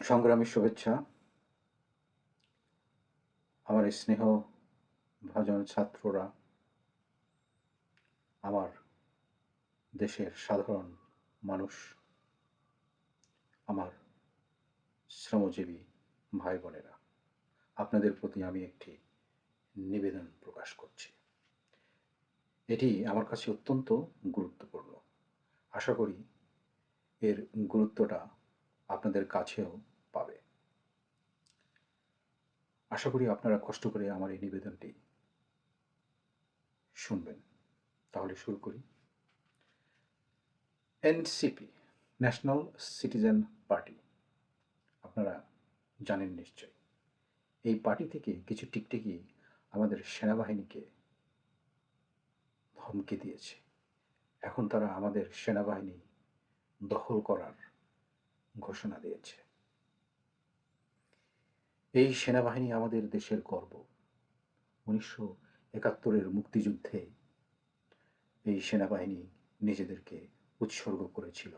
সংগ্রামী শুভেচ্ছা। আমার স্নেহ ভাজন ছাত্ররা, আমার দেশের সাধারণ মানুষ, আমার শ্রমজীবী ভাই বোনেরা আপনাদের প্রতি আমি একটি নিবেদন প্রকাশ করছি। এটি আমার কাছে অত্যন্ত গুরুত্বপূর্ণ। আশা করি এর গুরুত্বটা আপনাদের কাছেও আশা করি আপনারা কষ্ট করে আমার এই নিবেদনটি শুনবেন। তাহলে শুরু করি। এনসিপি ন্যাশনাল সিটিজেন পার্টি আপনারা জানেন নিশ্চয়ই। এই পার্টি থেকে কিছু টিকটিকি আমাদের সেনাবাহিনীকে ধমকে দিয়েছে। এখন তারা আমাদের সেনাবাহিনী দখল করার ঘোষণা দিয়েছে। এই সেনাবাহিনী আমাদের দেশের গর্ব। উনিশশো একাত্তরের মুক্তিযুদ্ধে এই সেনাবাহিনী নিজেদেরকে উৎসর্গ করেছিল।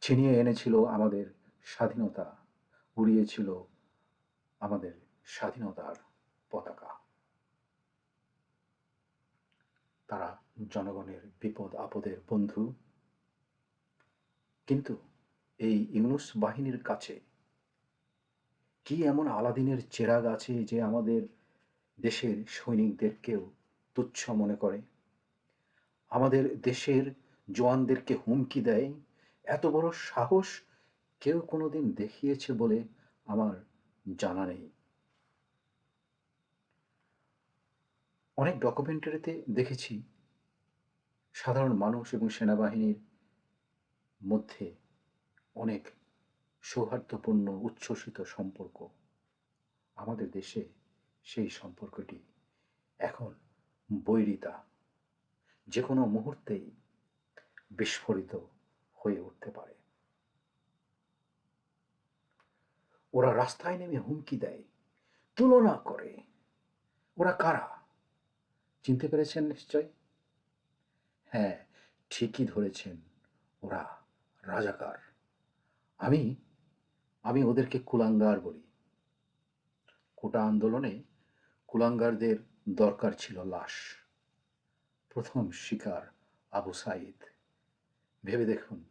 ছিনিয়ে এনেছিল আমাদের স্বাধীনতা, উড়িয়েছিল আমাদের স্বাধীনতার পতাকা। তারা জনগণের বিপদ আপদের বন্ধু। কিন্তু এই ইউনুস বাহিনীর কাছে কি এমন আলাদিনের চেরাগ আছে যে আমাদের দেশের সৈনিকদেরকেও তুচ্ছ মনে করে? আমাদের দেশের জওয়ানদেরকে হুমকি দেয়? এত বড় সাহস কেউ কোনোদিন দেখিয়েছে বলে আমার জানা নেই। অনেক ডকুমেন্টারিতে দেখেছি সাধারণ মানুষ এবং সেনাবাহিনীর মধ্যে অনেক সৌহার্দ্যপূর্ণ, উচ্ছ্বসিত সম্পর্ক। আমাদের দেশে সেই সম্পর্কটি এখন বৈরিতা। যে কোনো মুহূর্তেই বিস্ফোরিত হয়ে উঠতে পারে। ওরা রাস্তায় নেমে হুমকি দেয়, তুলনা করে। ওরা কারা? চিনতে পেরেছেন নিশ্চয়? হ্যাঁ ঠিকই ধরেছেন। ওরা রাজাকার। আমি আমি ওদেরকে কুলাঙ্গার বলি। কোটা আন্দোলনে কুলাঙ্গারদের দরকার ছিল লাশ। প্রথম শিকার আবু সাইদ। ভেবে দেখুন,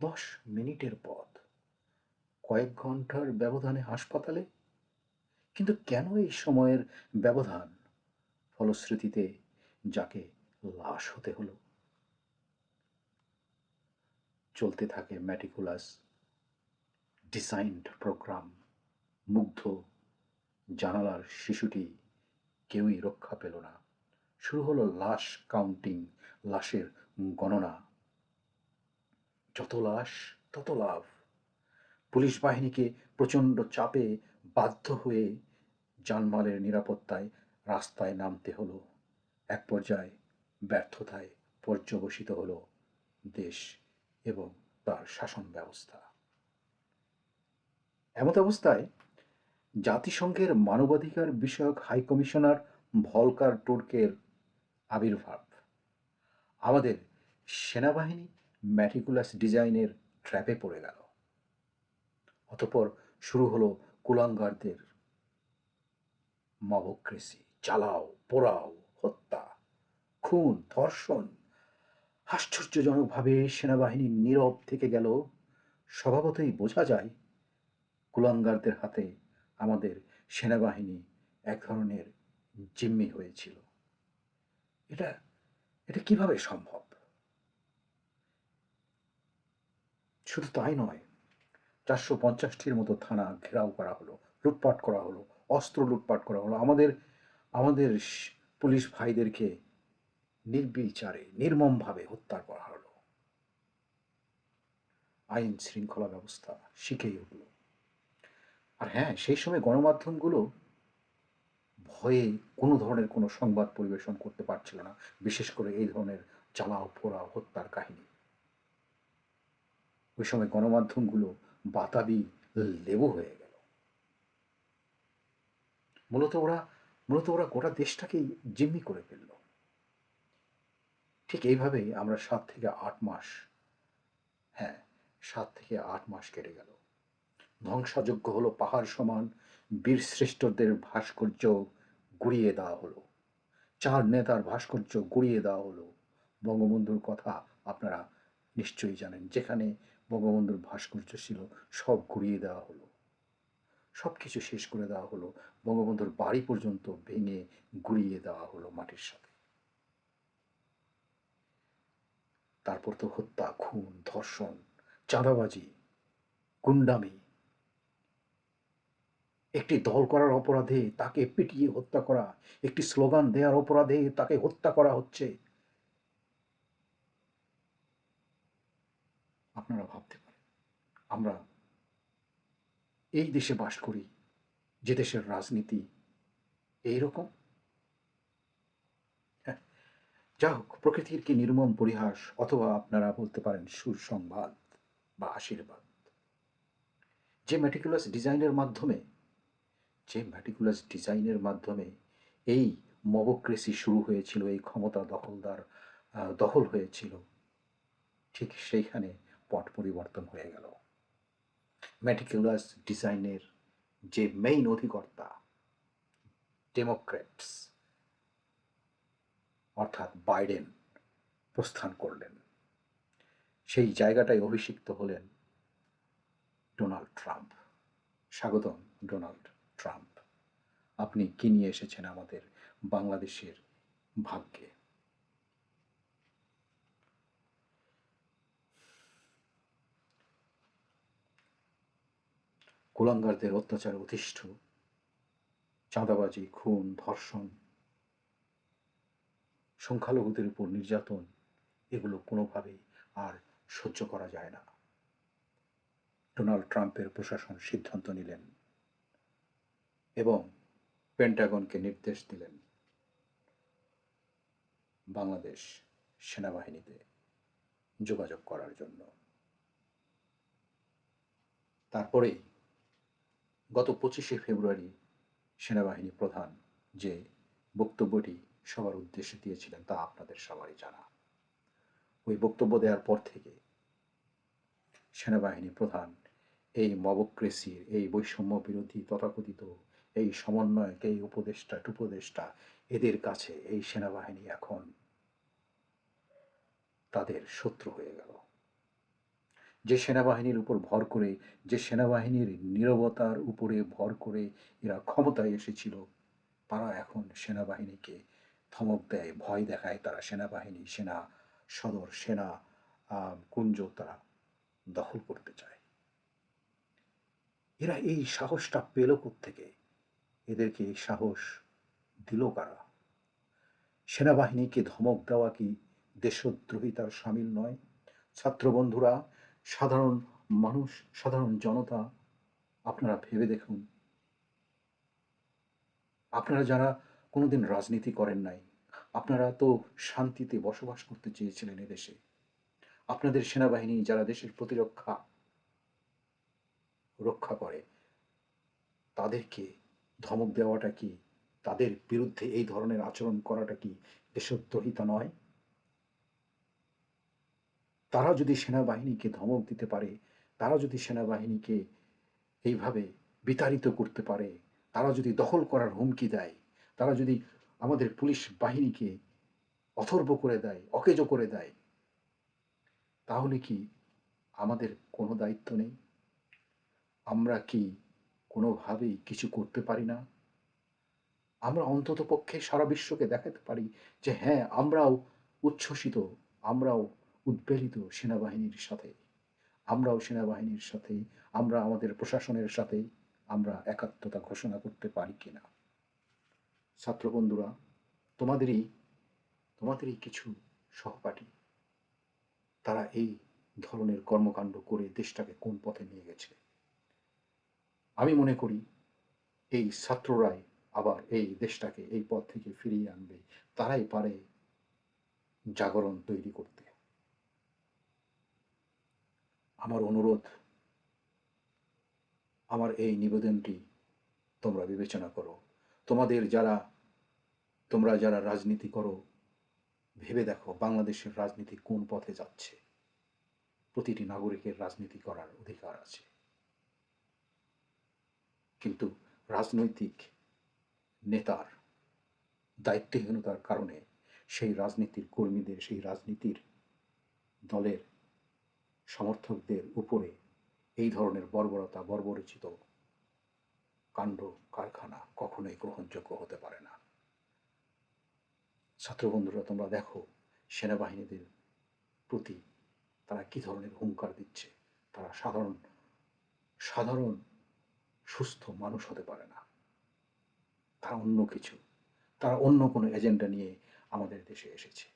দশ মিনিটের পথ। কয়েক ঘণ্টার ব্যবধানে হাসপাতালে? কিন্তু কেন এই সময়ের ব্যবধান? ফলশ্রুতিতে যাকে লাশ হতে হলো। চলতে থাকে ম্যাটিকুলাস ডিজাইনড প্রোগ্রাম মুগ্ধ জানালার শিশুটি কেউই রক্ষা পেল না। শুরু হলো লাশ কাউন্টিং লাশের গণনা। যত লাশ, তত লাভ। পুলিশ বাহিনীকে প্রচণ্ড চাপে বাধ্য হয়ে জানমালের নিরাপত্তায় রাস্তায় নামতে হলো। এক পর্যায়ে ব্যর্থতায় পর্যবসিত হলো দেশ এবং তার শাসন ব্যবস্থা। এমত অবস্থায় জাতিসংঘের মানবাধিকার বিষয়ক হাই কমিশনার ভলকার টুর্কের আবির্ভাব। আমাদের সেনাবাহিনী ম্যাটিকুলাস ডিজাইনের ট্র্যাপে পড়ে গেল। অতপর শুরু হলো কুলাঙ্গারদের মবক্রেসি, চালাও, পোড়াও, হত্যা, খুন, ধর্ষণ। আশ্চর্যজনকভাবে সেনাবাহিনী নীরব থেকে গেল। স্বভাবতই বোঝা যায় কুলাঙ্গারদের হাতে আমাদের সেনাবাহিনী এক ধরনের জিম্মি হয়েছিল। এটা এটা কীভাবে সম্ভব? শুধু তাই নয়, চারশো পঞ্চাশটির মতো থানা ঘেরাও করা হলো, লুটপাট করা হলো, অস্ত্র লুটপাট করা হলো। আমাদের আমাদের পুলিশ ভাইদেরকে নির্বিচারে, নির্মমভাবে হত্যা করা হলো। আইন শৃঙ্খলা ব্যবস্থা শিখেই উঠল। আর হ্যাঁ সেই সময় গণমাধ্যমগুলো ভয়ে কোনো ধরনের কোনো সংবাদ পরিবেশন করতে পারছিল না, বিশেষ করে এই ধরনের চালাও, পোড়াও, হত্যার কাহিনী। ওই সময় গণমাধ্যমগুলো বাতাবি লেবু হয়ে গেল। মূলত ওরা মূলত ওরা গোটা দেশটাকেই জিম্মি করে ফেলল। ঠিক এইভাবেই আমরা সাত থেকে আট মাস হ্যাঁ সাত থেকে আট মাস কেটে গেল। ধ্বংসযোগ্য হলো পাহাড় সমান বীর শ্রেষ্ঠদের ভাস্কর্য গুড়িয়ে দেওয়া হলো। চার নেতার ভাস্কর্য গুড়িয়ে দেওয়া হলো। বঙ্গবন্ধুর কথা আপনারা নিশ্চয়ই জানেন, যেখানে বঙ্গবন্ধুর ভাস্কর্য ছিল সব ঘুরিয়ে দেওয়া হলো। সব কিছু শেষ করে দেওয়া হলো। বঙ্গবন্ধুর বাড়ি পর্যন্ত ভেঙে গুড়িয়ে দেওয়া হলো মাটির সাথে। তারপর তো হত্যা, খুন, ধর্ষণ, চাঁদাবাজি, গুন্ডামি একটি দল করার অপরাধে তাকে পিটিয়ে হত্যা করা একটি স্লোগান দেওয়ার অপরাধে তাকে হত্যা করা হচ্ছে। আপনারা ভাবতে পারেন আমরা এই দেশে বাস করি যে দেশের রাজনীতি এইরকম। হ্যাঁ, যা হোক প্রকৃতির কি নির্মম পরিহাস অথবা আপনারা বলতে পারেন সুসংবাদ বা আশীর্বাদ। যে ম্যাটিকুলাস ডিজাইনের মাধ্যমে যে ম্যাটিকুলাস ডিজাইনের মাধ্যমে এই মবক্রেসি শুরু হয়েছিল, এই ক্ষমতা দখলদার দখল হয়েছিল, ঠিক সেইখানে পট পরিবর্তন হয়ে গেল। ম্যাটিকুলাস ডিজাইনের যে মেইন অধিকর্তা ডেমোক্রেটস অর্থাৎ বাইডেন প্রস্থান করলেন। সেই জায়গাটায় অভিষিক্ত হলেন ডোনাল্ড ট্রাম্প। স্বাগতম, ডোনাল্ড। ট্রাম্প। আপনি কি নিয়ে এসেছেন আমাদের বাংলাদেশের ভাগ্যে? কুলাঙ্গারদের অত্যাচার, অতিষ্ঠ, চাঁদাবাজি, খুন, ধর্ষণ, সংখ্যালঘুদের উপর নির্যাতন, এগুলো কোনোভাবেই আর সহ্য করা যায় না। ডোনাল্ড ট্রাম্পের প্রশাসন সিদ্ধান্ত নিলেন। এবং পেন্টাগনকে নির্দেশ দিলেন বাংলাদেশ সেনাবাহিনীতে যোগাযোগ করার জন্য। তারপরেই গত পঁচিশে ফেব্রুয়ারি সেনাবাহিনী প্রধান যে বক্তব্যটি সবার উদ্দেশ্যে দিয়েছিলেন তা আপনাদের সবারই জানা। ওই বক্তব্য দেওয়ার পর থেকে সেনাবাহিনী প্রধান এই মবক্রেসির, এই বৈষম্য বিরোধী তথাকথিত এই সমন্বয়ক, এই উপদেষ্টা, টুপদেষ্টা এদের কাছে এই সেনাবাহিনী এখন তাদের শত্রু হয়ে গেল। যে সেনাবাহিনীর উপর ভর করে, যে সেনাবাহিনীর নীরবতার উপরে ভর করে এরা ক্ষমতায় এসেছিল, তারা এখন সেনাবাহিনীকে ধমক দেয়, ভয় দেখায় তারা সেনাবাহিনী, সেনা সদর, সেনা কুঞ্জ তারা দখল করতে চায়। এরা এই সাহসটা পেল থেকে এদেরকে সাহস দিল কারা? সেনাবাহিনীকে ধমক দেওয়া কি দেশদ্রোহিতার সামিল নয়? ছাত্র বন্ধুরা সাধারণ মানুষ, সাধারণ জনতা, আপনারা ভেবে দেখুন। আপনারা যারা কোনোদিন রাজনীতি করেন নাই, আপনারা তো শান্তিতে বসবাস করতে চেয়েছিলেন এদেশে। আপনাদের সেনাবাহিনী যারা দেশের প্রতিরক্ষা, রক্ষা করে, তাদেরকে ধমক দেওয়াটা কি তাদের বিরুদ্ধে এই ধরনের আচরণ করাটা কি দেশদ্রোহিতা নয়? তারা যদি সেনাবাহিনীকে ধমক দিতে পারে তারা যদি সেনাবাহিনীকে এইভাবে বিতাড়িত করতে পারে তারা যদি দখল করার হুমকি দেয়, তারা যদি আমাদের পুলিশ বাহিনীকে অথর্ব করে দেয়, অকেজো করে দেয়, তাহলে কি আমাদের কোনো দায়িত্ব নেই? আমরা কি কোনোভাবেই কিছু করতে পারি না। আমরা অন্তত পক্ষে সারা বিশ্বকে দেখাতে পারি যে হ্যাঁ আমরাও উচ্ছ্বসিত, আমরাও উদ্বেলিত সেনাবাহিনীর সাথে। আমরাও সেনাবাহিনীর সাথে, আমরা আমাদের প্রশাসনের সাথে, আমরা একাত্মতা ঘোষণা করতে পারি কিনা ছাত্র বন্ধুরা, তোমাদেরই তোমাদেরই কিছু সহপাঠী, তারা এই ধরনের কর্মকাণ্ড করে দেশটাকে কোন পথে নিয়ে গেছে? আমি মনে করি এই ছাত্ররাই আবার এই দেশটাকে এই পথ থেকে ফিরিয়ে আনবে। তারাই পারে জাগরণ তৈরি করতে। আমার অনুরোধ, আমার এই নিবেদনটি তোমরা বিবেচনা করো। তোমাদের যারা, তোমরা যারা রাজনীতি করো, ভেবে দেখো বাংলাদেশের রাজনীতি কোন পথে যাচ্ছে। প্রতিটি নাগরিকের রাজনীতি করার অধিকার আছে। কিন্তু রাজনৈতিক নেতার দায়িত্বহীনতার কারণে সেই রাজনীতির কর্মীদের, সেই রাজনীতির দলের সমর্থকদের উপরে এই ধরনের বর্বরতা, বর্বরচিত কাণ্ড, কারখানা কখনোই গ্রহণযোগ্য হতে পারে না। ছাত্রবন্ধুরা তোমরা দেখো সেনাবাহিনীদের প্রতি তারা কি ধরনের হুঙ্কার দিচ্ছে? তারা সাধারণ সাধারণ সুস্থ মানুষ হতে পারে না। তারা অন্য কিছু। তারা অন্য কোনো এজেন্ডা নিয়ে আমাদের দেশে এসেছে।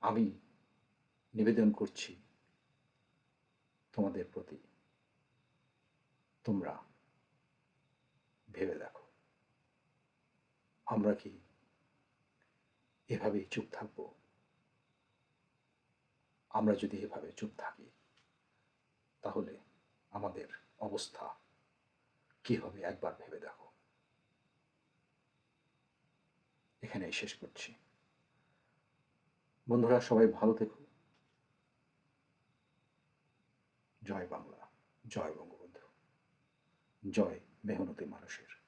আমি নিবেদন করছি তোমাদের প্রতি। তোমরা ভেবে দেখো। আমরা কি এভাবেই চুপ থাকব? আমরা যদি এভাবে চুপ থাকি তাহলে আমাদের অবস্থা কি হবে একবার ভেবে দেখো। এখানেই শেষ করছি। বন্ধুরা, সবাই ভালো থেকো। জয় বাংলা, জয় বঙ্গবন্ধু, জয় মেহনতি মানুষের।